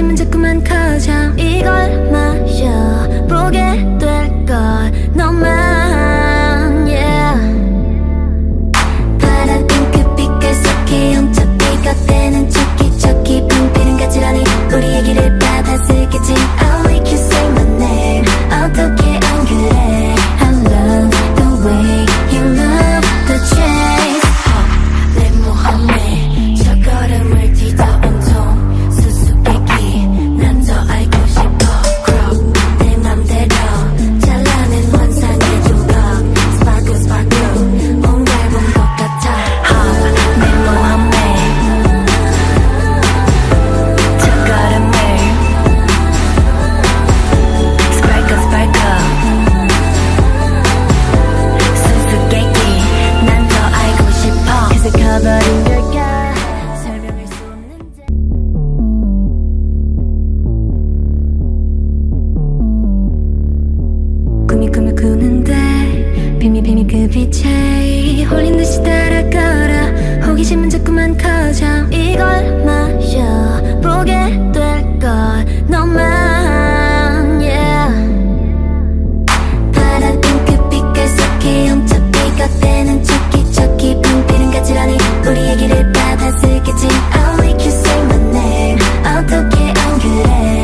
관심은 자꾸만 가. 그 빛에 홀린 듯이 따라가라 호기심은 자꾸만 커져. 이걸 마셔. 보게 될 걸. 너만 yeah. 파란 핑크빛깔 연차 비가 때는 척기 척기 빙비는 가지런히 우리 얘기를 받아 쓰겠지. I'll make you say my name. 어떻게 안 그래?